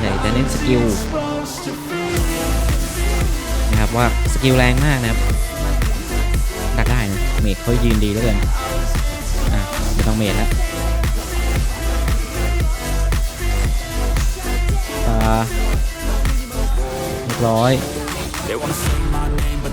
อยากจะเน้นสกิลนะครับว่าสกิลแรงมากนะครับดักได้นะเมดเขายืนดีเหลือเกินอะไม่ต้องเมดแล้วเรียบร้อย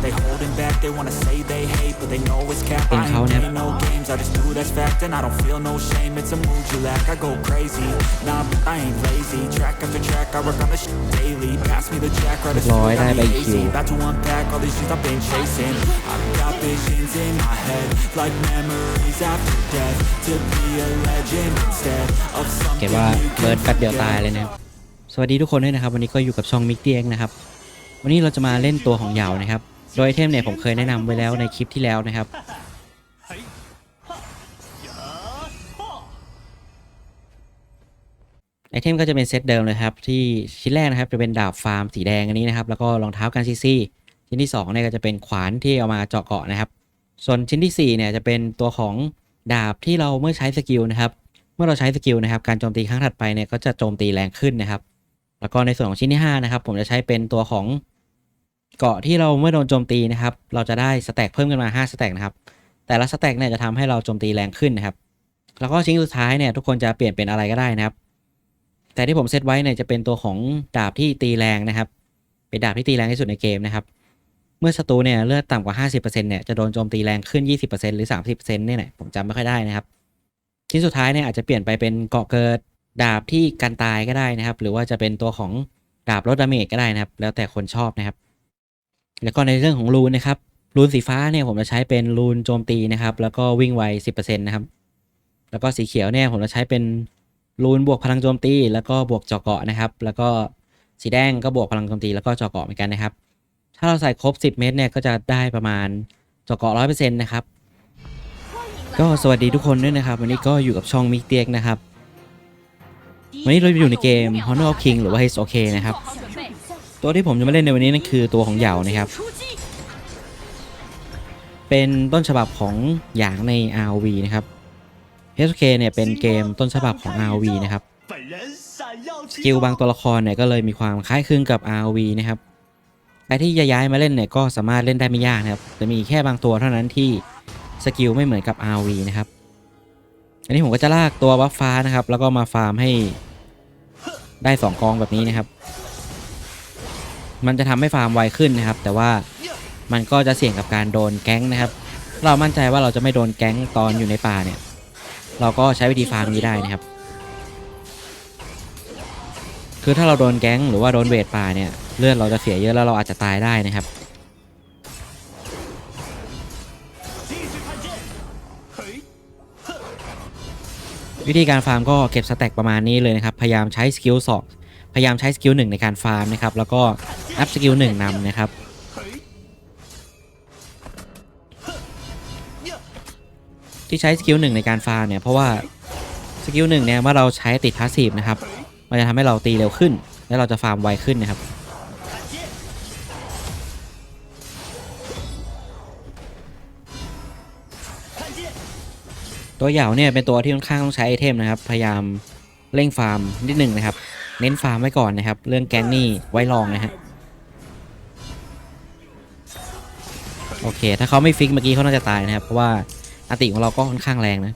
they holding back. They wanna say they hate, but they know it's cap. Tên I khâu ain't nè. playing no games, I just do that's fact, and I don't feel no shame. It's a mood you lack. I go crazy, nah, but I ain't lazy. Track after track, I work on the shit daily. Pass me the jack, right as เรียบร้อยได้ใบ I'm คิว easy. About to unpack all these shit I've been chasing. I've got visions in my head, like memories after death. To be a legend instead of เก็ something บว่า you เบิร์ด can แป๊บเดียว forget. ตายเลยนะครับสวัสดีทุกคนด้วยนะครับ วันนี้ก็อยู่กับช่องมิกเตียงนะครับ วันนี้เราจะมาเล่นตัวของเหยานะครับ โดยไอเทมเนี่ยผมเคยแนะนำไว้แล้วในคลิปที่แล้วนะครับ ไอเทมก็จะเป็นเซตเดิมเลยครับ ที่ชิ้นแรกนะครับจะเป็นดาบฟาร์มสีแดงอันนี้นะครับ แล้วก็รองเท้ากันซีซีชิ้นที่2เนี่ยก็จะเป็นขวานที่เอามาเจาะเกาะนะครับ ส่วนชิ้นที่4เนี่ยจะเป็นตัวของดาบที่เราเมื่อใช้สกิลนะครับ เมื่อเราใช้สกิลนะครับ การโจมตีครั้งถัดไปเนี่ยก็จะโจมตีแรงขึ้นนะครับ แล้วก็ในส่วนของชิ้นที่5นะครับผมจะใช้เป็นตัวของ เกาะที่เราเมื่อโดนโจมตีนะครับ เราจะได้สแต็กเพิ่มขึ้นมา5สแต็กนะครับ แต่ละสแต็กเนี่ยจะทำให้เราโจมตีแรงขึ้นนะครับ แล้วก็ชิ้นสุดท้ายเนี่ยทุกคนจะเปลี่ยนเป็นอะไรก็ได้นะครับ แต่ที่ผมเซตไว้เนี่ยจะเป็นตัวของดาบที่ตีแรงนะครับ เป็นดาบที่ตีแรงที่สุดในเกมนะครับ เมื่อศัตรูเนี่ยเลือดต่ำกว่า 50%เนี่ยจะโดนโจมตีแรงขึ้น 20%หรือ 30%เนี่ยแหละผมจำไม่ค่อยได้นะครับ ชิ้นสุดท้ายเนี่ยอาจจะเปลี่ยนไปเป็นเกาะเกิดดาบที่กันตายก็ได้นะครับ หรือว่าจะเป็นตัวของดาบลดดาเมจก็ได้นะครับ แล้วแต่คนชอบนะครับ แล้วก็ในเรื่องของรูนนะครับรูนสีฟ้าเนี่ยผมจะใช้เป็นรูนโจมตีนะครับแล้วก็วิ่งไว 10%นะครับแล้วก็สีเขียวเนี่ยผมจะใช้เป็นรูนบวกพลังโจมตี แล้วก็บวกเจาะเกาะนะครับ แล้วก็สีแดงก็บวกพลังโจมตีแล้วก็เจาะเกาะเหมือนกันนะครับ ถ้าเราใส่ครบ 10 เม็ดเนี่ยก็จะได้ประมาณเจาะเกาะ100%นะครับก็สวัสดีทุกคนด้วยนะครับ วันนี้ก็อยู่กับช่องมิกเตียกนะครับ วันนี้เราอยู่ในเกม Honor of King หรือว่า H OK นะครับ ตัวที่ผมจะมาเล่นในวันนี้นั่นคือตัวของเหยานะครับ เป็นต้นฉบับของหยางใน Rv นะครับ Hk เนี่ยเป็นเกมต้นฉบับของ Rv นะครับสกิลบางตัวละครเนี่ยก็เลยมีความคล้ายคลึงกับ Rv นะครับใครที่จะย้ายมาเล่นเนี่ยก็สามารถเล่นได้ไม่ยากนะครับ จะมีแค่บางตัวเท่านั้นที่สกิลไม่เหมือนกับ Rv นะครับ อันนี้ผมก็จะลากตัวบัฟฟ้านะครับ แล้วก็มาฟาร์มให้ได้ 2 กองแบบนี้นะครับ มันจะทำให้ฟาร์มไวขึ้นนะครับ แต่ว่ามันก็จะเสี่ยงกับการโดนแก๊งนะครับ เรามั่นใจว่าเราจะไม่โดนแก๊งตอนอยู่ในป่าเนี่ย เราก็ใช้วิธีฟาร์มนี้ได้นะครับ คือถ้าเราโดนแก๊งหรือว่าโดนเวทป่าเนี่ยเลือดเราจะเสียเยอะแล้วเราอาจจะตายได้นะครับวิธีการฟาร์มก็เก็บสแต็กประมาณนี้เลยนะครับ พยายามใช้สกิลสองพยายามใช้สกิลหนึ่งในการฟาร์มนะครับ แล้วก็ อัพสกิลหนึ่งนำนะครับ ที่ใช้สกิลหนึ่งในการฟาร์เนี่ย เพราะว่าสกิลหนึ่งเนี่ยเมื่อเราใช้ติดพาสซีฟนะครับ มันจะทำให้เราตีเร็วขึ้น และเราจะฟาร์มไวขึ้นนะครับตัวเหยาเนี่ยเป็นตัวที่ค่อนข้างต้องใช้ไอเทมนะครับ พยายามเร่งฟาร์มนิดหนึ่งนะครับ เน้นฟาร์มไว้ก่อนนะครับ เรื่องแก๊งนี่ไว้ลองนะฮะ โอเค ถ้าเขาไม่ฟิกเมื่อกี้เขาน่าจะตายนะครับ เพราะว่าอาติของเราก็ค่อนข้างแรงนะ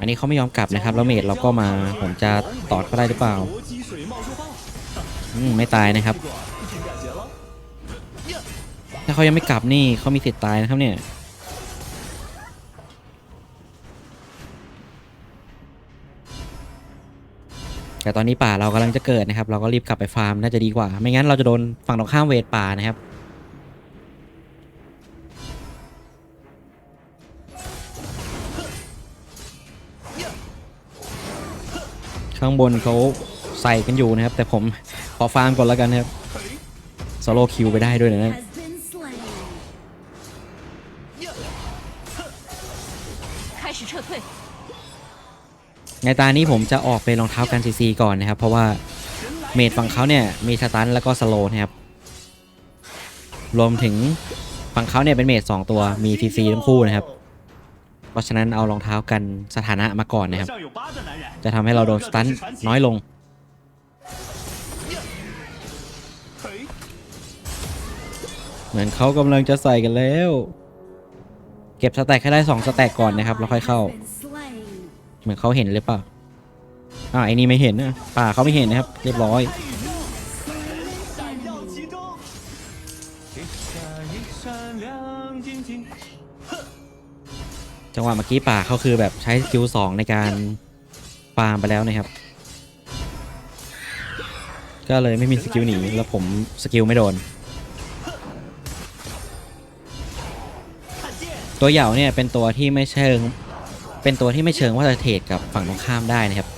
อันนี้เขาไม่ยอมกลับนะครับ แล้วเมดเราก็มาผมจะตอดเขาได้หรือเปล่าอืมไม่ตายนะครับ ถ้าเขายังไม่กลับนี่เขามีสิทธิ์ตายนะครับเนี่ย แต่ตอนนี้ป่าเรากำลังจะเกิดนะครับ เราก็รีบกลับไปฟาร์มน่าจะดีกว่า ไม่งั้นเราจะโดนฝั่งตรงข้ามเวทป่านะครับข้างบนเขาใส่กันอยู่นะครับ แต่ผมขอฟาร์มก่อนแล้วกันนะครับโซโล่คิวไปได้ด้วยนะ ในตานี้ผมจะออกเป็นรองเท้ากันซีซีก่อนนะครับ เพราะว่าเมดฝั่งเขาเนี่ยมีสตันแล้วก็สโลนะครับ รวมถึงฝั่งเขาเนี่ยเป็นเมดสองตัวมีซีซีทั้งคู่นะครับ เพราะฉะนั้นเอารองเท้ากันสถานะมาก่อนนะครับ จะทำให้เราโดนสตันน้อยลงเหมือนเขากำลังจะใส่กันแล้ว เก็บสแต็กให้ได้2สแต็กก่อนนะครับแล้วค่อยเข้า มือนเขาเห็นเลยเปล่าอ่าไอ้นี่ไม่เห็นนะป่าเขาไม่เห็นนะครับ เรียบร้อยจังหวะเมื่อกี้ป่าเขาคือแบบใช้สกิลสองในการปาไปแล้วนะครับ ก็เลยไม่มีสกิลหนีแล้วผมสกิลไม่โดน ตัวเหย่าเนี่ยเป็นตัวที่ไม่เชิง เป็นตัวที่ไม่เชิงว่าจะเทรดกับฝั่งตรงข้ามได้นะครับ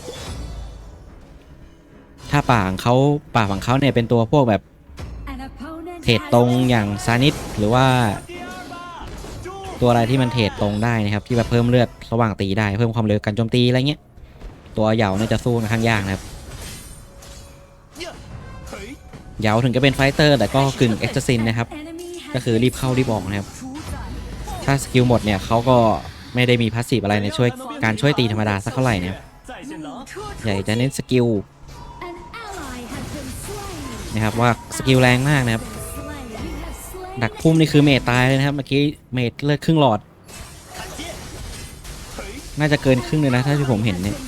ถ้าป่าของเขาป่าฝั่งเขาเนี่ยเป็นตัวพวกแบบเทรดตรงอย่างซานิสหรือว่า ตัวอะไรที่มันเทรดตรงได้นะครับ ที่แบบเพิ่มเลือดระหว่างตีได้เพิ่มความเร็วกันโจมตีอะไรเงี้ยตัวเหยาเนี่ยจะสู้ค่อนข้างยากนะครับเหยาถึงจะเป็นไฟเตอร์แต่ก็กึ่งเอ็กซ์ซินนะครับ ก็คือรีบเข้ารีบออกนะครับ ถ้าสกิลหมดเนี่ยเขาก็ ไม่ได้มีพาสซีฟอะไรในช่วยการช่วยตีธรรมดาสักเท่าไหร่เนี่ยใหญ่จะเน้นสกิลนะครับว่าสกิลแรงมากนะครับ ดักพุ่มนี่คือเมทตายเลยนะครับเมื่อกี้เมทเลือดครึ่งหลอด น่าจะเกินครึ่งเลยนะถ้าที่ผมเห็นเนี่ย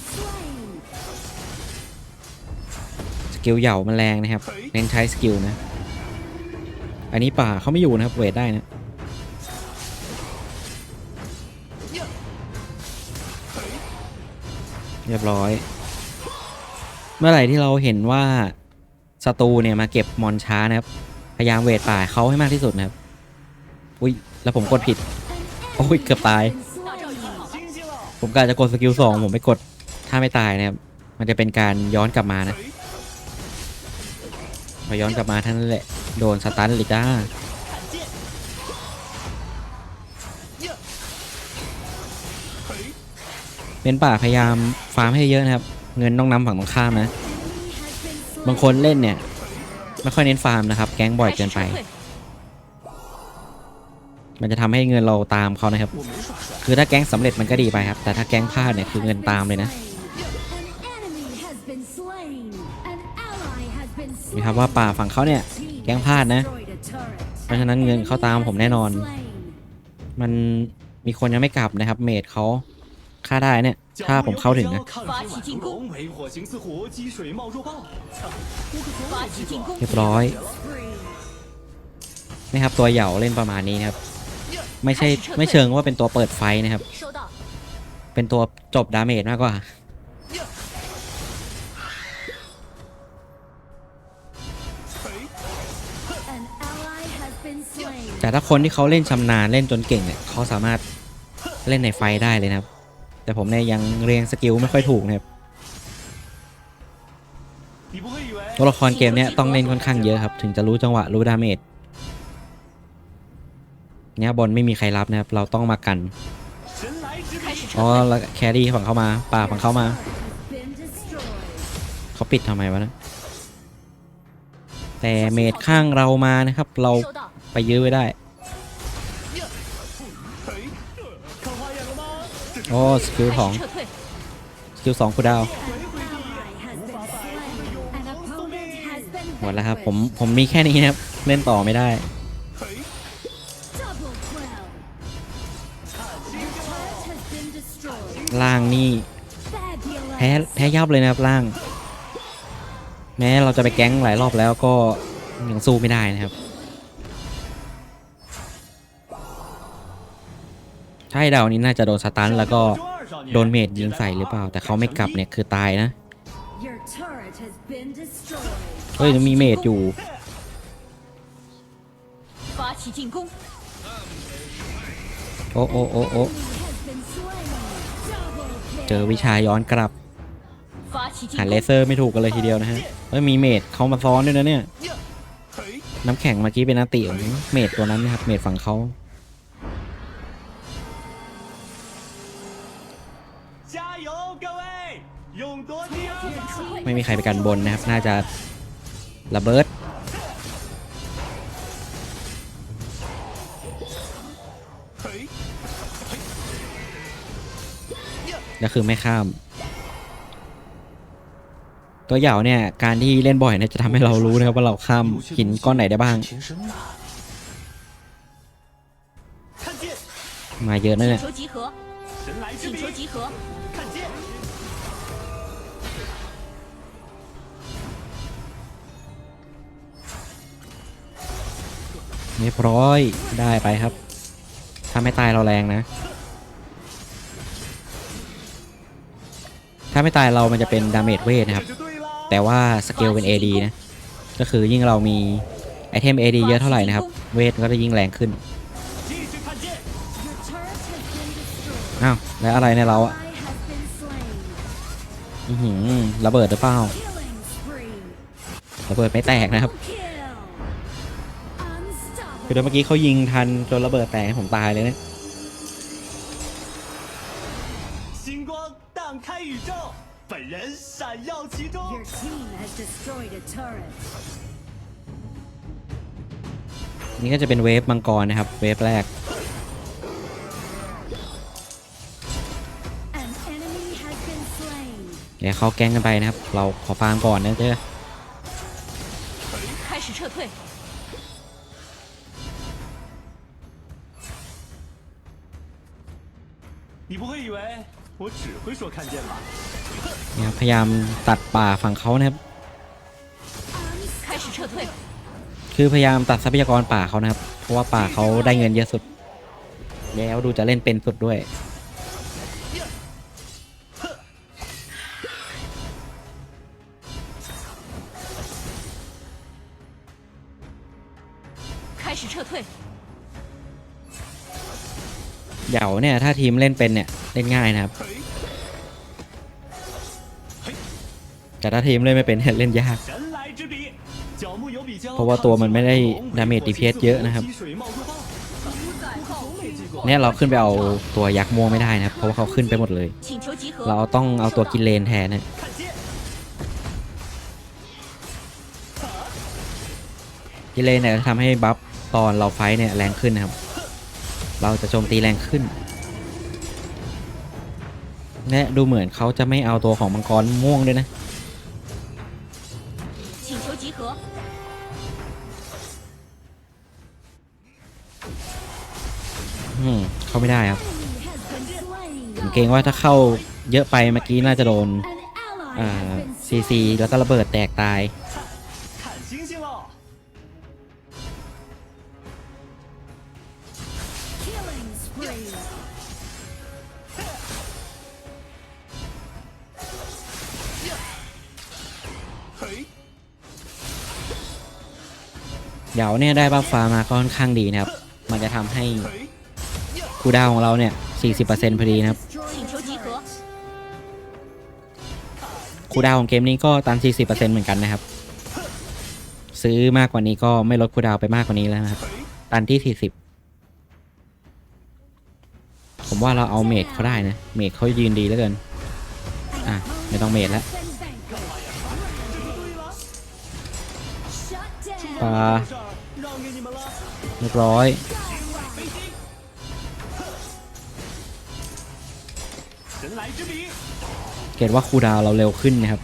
สกิลเหย่ามันแรงนะครับเน้นใช้สกิลนะ อันนี้ป่าเขาไม่อยู่นะครับเวทได้นะ เรียบร้อย เมื่อไหร่ที่เราเห็นว่าศัตรูเนี่ยมาเก็บมอนช้านะครับ พยายามเวทป่าเขาให้มากที่สุดนะครับ อุ้ยแล้วผมกดผิด โอ้ยเกือบตาย ผมกะจะกดสกิลสองผมไม่กดถ้าไม่ตายนะครับ มันจะเป็นการย้อนกลับมานะพอย้อนกลับมาท่านนั่นแหละ โดนสตาร์ลิจ้า เป็นป่าพยายามฟาร์มให้เยอะนะครับ เงินต้องนำฝั่งตรงข้ามนะ บางคนเล่นเนี่ย ไม่ค่อยเน้นฟาร์มนะครับ แก๊งบ่อยเกินไป มันจะทำให้เงินเราตามเขานะครับ คือถ้าแก๊งสำเร็จมันก็ดีไปครับ แต่ถ้าแก๊งพลาดเนี่ยคือเงินตามเลยนะนี่ครับว่าป่าฝั่งเขาเนี่ยแก๊งพลาดนะ เพราะฉะนั้นเงินเขาตามผมแน่นอน มันมีคนยังไม่กลับนะครับ เมดเขา ฆ่าได้เนี่ย ถ้าผมเข้าถึงนะเรียบร้อยนะครับตัวเหยาเล่นประมาณนี้นะครับ ไม่ใช่ไม่เชิงว่าเป็นตัวเปิดไฟนะครับ เป็นตัวจบดาเมจมากกว่าแต่ถ้าคนที่เขาเล่นชำนาญเล่นจนเก่งเนี่ยเขาสามารถเล่นในไฟได้เลยนะครับ แต่ผมเนี่ยยังเรียงสกิลไม่ค่อยถูกนะครับตัวละครเกมเนี่ยต้องเล่นค่อนข้างเยอะครับ ถึงจะรู้จังหวะรู้ดาเมจเนี้ยบอลไม่มีใครรับนะครับ เราต้องมากันอ๋อแล้วแครี่ฝั่งเข้ามา ป่าฝั่งเข้ามา เขาปิดทำไมวะนะแต่เมดข้างเรามานะครับ เราไปยื้อไว้ได้ โอ้สกิลของสกิลสองคูดาวหมดแล้วครับผมผมมีแค่นี้ครับ เล่นต่อไม่ได้ ล่างนี่แพ้แพ้ยับเลยนะครับล่าง แม้เราจะไปแก๊งหลายรอบแล้วก็ยังสู้ไม่ได้นะครับ ใช่ดาวนี้น่าจะโดนสตันแล้วก็โดนเมดยิงใส่หรือเปล่า แต่เขาไม่กลับเนี่ยคือตายนะ เฮ้ยมีเมดอยู่โอ้โอ้โอ้โอเจอวิชาย้อนกลับหันเลเซอร์ไม่ถูกกันเลยทีเดียวนะฮะเฮ้ยมีเมดเขามาซ้อนด้วยนะเนี่ย น้ำแข็งเมื่อกี้เป็นนาติของเมดตัวนั้นนะครับ เมดฝั่งเขา ไม่มีใครไปกันบนนะครับ น่าจะระเบิดก็คือไม่ข้าม ตัวเหยาเนี่ย การที่เล่นบ่อยเนี่ยจะทำให้เรารู้นะครับว่าเราข้ามหินก้อนไหนได้บ้าง มาเยอะนะเนี่ย เรียบร้อยได้ไปครับถ้าไม่ตายเราแรงนะ ถ้าไม่ตายเรามันจะเป็นดาเมจเวทนะครับ แต่ว่าสเกลเป็น AD นะ ก็คือยิ่งเรามีไอเทม AD เยอะเท่าไหร่นะครับ เวทก็จะยิ่งแรงขึ้น อ้าว แล้วอะไรในเราอะอือหือระเบิดหรือเปล่าระเบิดไม่แตกนะครับคือ Unstoppable. เดี๋ยวเมื่อกี้เขายิงทันจนระเบิดแตกให้ผมตายเลยเนี่ย 星光荡开宇宙，本人闪耀其中 Your。team has destroyed a turret. นี่ก็จะเป็นเวฟมังกรนะครับ เวฟแรก An enemy has been slain. เดี๋ยวเขาแก๊งกันไปนะครับ เราขอฟาร์มก่อนนะเจ้า 开始撤退， 你不会以为我只会说看剑吧？ เนี่ยครับพยายามตัดป่าฝั่งเขานะครับ 开始撤退， คือพยายามตัดทรัพยากรป่าเขานะครับ เพราะว่าป่าเขาได้เงินเยอะสุด แล้วดูจะเล่นเป็นสุดด้วย 开始撤退， เหยาเนี่ยถ้าทีมเล่นเป็นเนี่ยเล่นง่ายนะครับ แต่ถ้าทีมเล่นไม่เป็นเล่นยากเพราะว่าตัวมันไม่ได้ดาเมจดีเพสเยอะนะครับเนี่ยเราขึ้นไปเอาตัวยักษ์ม่วงไม่ได้นะครับ เพราะว่าเขาขึ้นไปหมดเลย เราต้องเอาตัวกินเลนแทนนะกินเลนเนี่ยทำให้บัฟตอนเราไฟเนี่ยแรงขึ้นนะครับ เราจะโจมตีแรงขึ้น และดูเหมือนเขาจะไม่เอาตัวของมังกรม่วงด้วยนะเข้าไม่ได้ครับผมเกรงว่าถ้าเข้าเยอะไปเมื่อกี้น่าจะโดนซีซีแล้วก็ระเบิดแตกตาย killing spree. 嘿， เหยาเนี่ยได้บัฟฟ้ามาก็ค่อนข้างดีนะครับ มันจะทำให้ 嘿， คูลดาวน์ของเราเนี่ย 40%พอดีนะครับ 请求集合， คูลดาวน์ของเกมนี้ก็ตาม 40%เหมือนกันนะครับ ซื้อมากกว่านี้ก็ไม่ลดคูลดาวน์ไปมากกว่านี้แล้วนะครับ ตันที่ 40 ว่าเราเอาเมดเขาได้นะ เมดเขายืนดีแล้วเกิน อะ ไม่ต้องเมดแล้วปลาเรียบร้อย เกตว่าคูดาวเราเร็วขึ้นนะครับ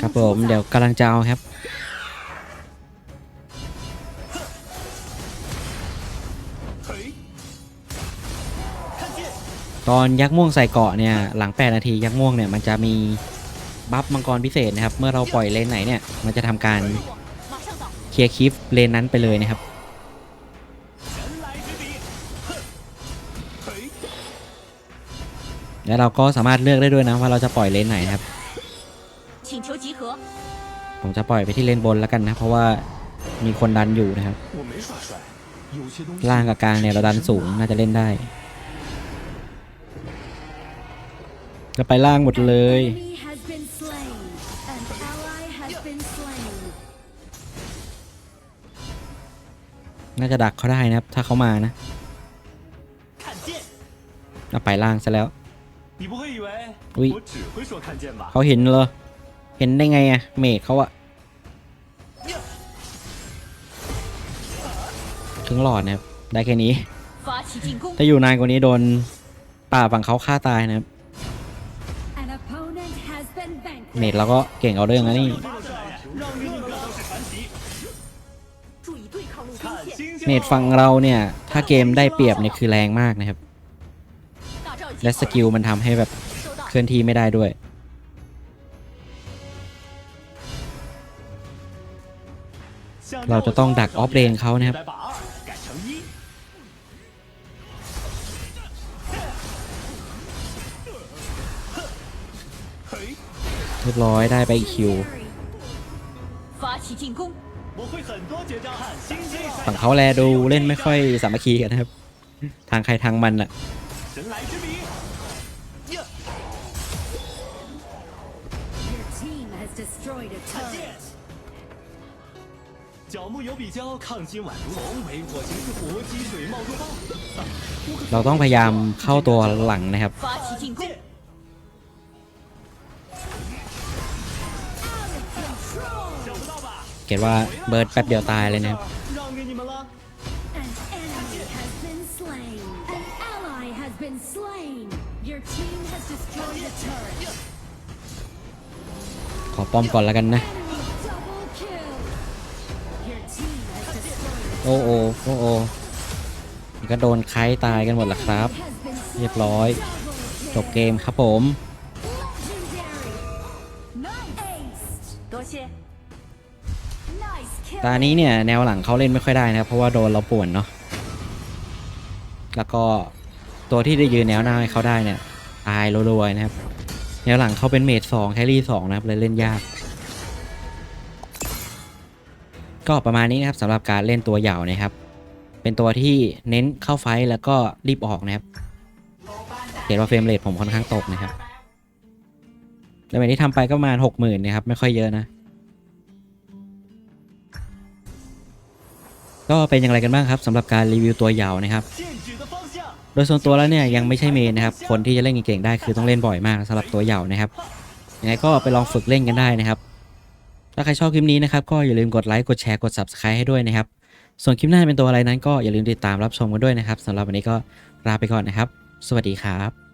ครับผมเดี๋ยวกำลังจะเอาครับ ตอนยักษ์ม่วงใส่เกาะเนี่ยหลัง 8 นาทียักษ์ม่วงเนี่ยมันจะมีบัฟมังกรพิเศษนะครับ เมื่อเราปล่อยเลนไหนเนี่ยมันจะทำการเคลียร์คลิปเลนนั้นไปเลยนะครับ และเราก็สามารถเลือกได้ด้วยนะว่าเราจะปล่อยเลนไหนครับ ผมจะปล่อยไปที่เลนบนแล้วกันนะ เพราะว่ามีคนดันอยู่นะครับล่างกับกลางเนี่ยเราดันสูงน่าจะเล่นได้ จะไปล่างหมดเลย น่าจะดักเขาได้นะถ้าเขามานะเอาไปล่างซะแล้วอุ้ยเขาเห็นเลยเห็นได้ไงอะเมดเขาอะถึงหลอดนะครับ ได้แค่นี้ ถ้าอยู่นานกว่านี้โดนป่าฝั่งเขาฆ่าตายนะครับ เน็ตเราก็เก่งเอาเรื่องนะนี่เน็ตฝั่งเราเนี่ย ถ้าเกมได้เปรียบเนี่ยคือแรงมากนะครับ และสกิลมันทำให้แบบเคลื่อนที่ไม่ได้ด้วยเราจะต้องดักออฟเลนเขานะครับ เรียบร้อยได้ไปอีกคิวฝั่งเขาแลดูเล่นไม่ค่อยสามัคคีกันนะครับ ทางใครทางมันอะเราต้องพยายามเข้าตัวหลังนะครับ เกตว่าเบิร์ดแป๊บเดียวตายเลยนะขอป้อมก่อนแล้วกันนะโอ้โอ้โอ้โอ้ก็โดนไคตายกันหมดละครับ เรียบร้อย จบเกมครับผม ตานี้เนี่ยแนวหลังเขาเล่นไม่ค่อยได้นะครับ เพราะว่าโดนเราป่วนเนาะแล้วก็ตัวที่ได้ยืนแนวหน้าให้เขาได้เนี่ยตายรัวๆนะครับ แนวหลังเขาเป็นเมดสองแครี่สองนะครับเลยเล่นยาก ก็ประมาณนี้นะครับสำหรับการเล่นตัวเหยาวนะครับ เป็นตัวที่เน้นเข้าไฟแล้วก็รีบออกนะครับเห็นว่าเฟรมเรทผมค่อนข้างตกนะครับแล้วแบบที่ทำไปก็ประมาณหกหมื่นนะครับ ไม่ค่อยเยอะนะ ก็เป็นอย่างไรกันบ้างครับสำหรับการรีวิวตัวยาวนะครับ โดยส่วนตัวแล้วเนี่ยยังไม่ใช่เมนนะครับ คนที่จะเล่นเก่งๆได้คือต้องเล่นบ่อยมากสำหรับตัวยาวนะครับยังไงก็ไปลองฝึกเล่นกันได้นะครับ ถ้าใครชอบคลิปนี้นะครับก็อย่าลืมกดไลค์กดแชร์กด subscribe ให้ด้วยนะครับ ส่วนคลิปหน้าเป็นตัวอะไรนั้นก็อย่าลืมติดตามรับชมกันด้วยนะครับสำหรับวันนี้ก็ลาไปก่อนนะครับ สวัสดีครับ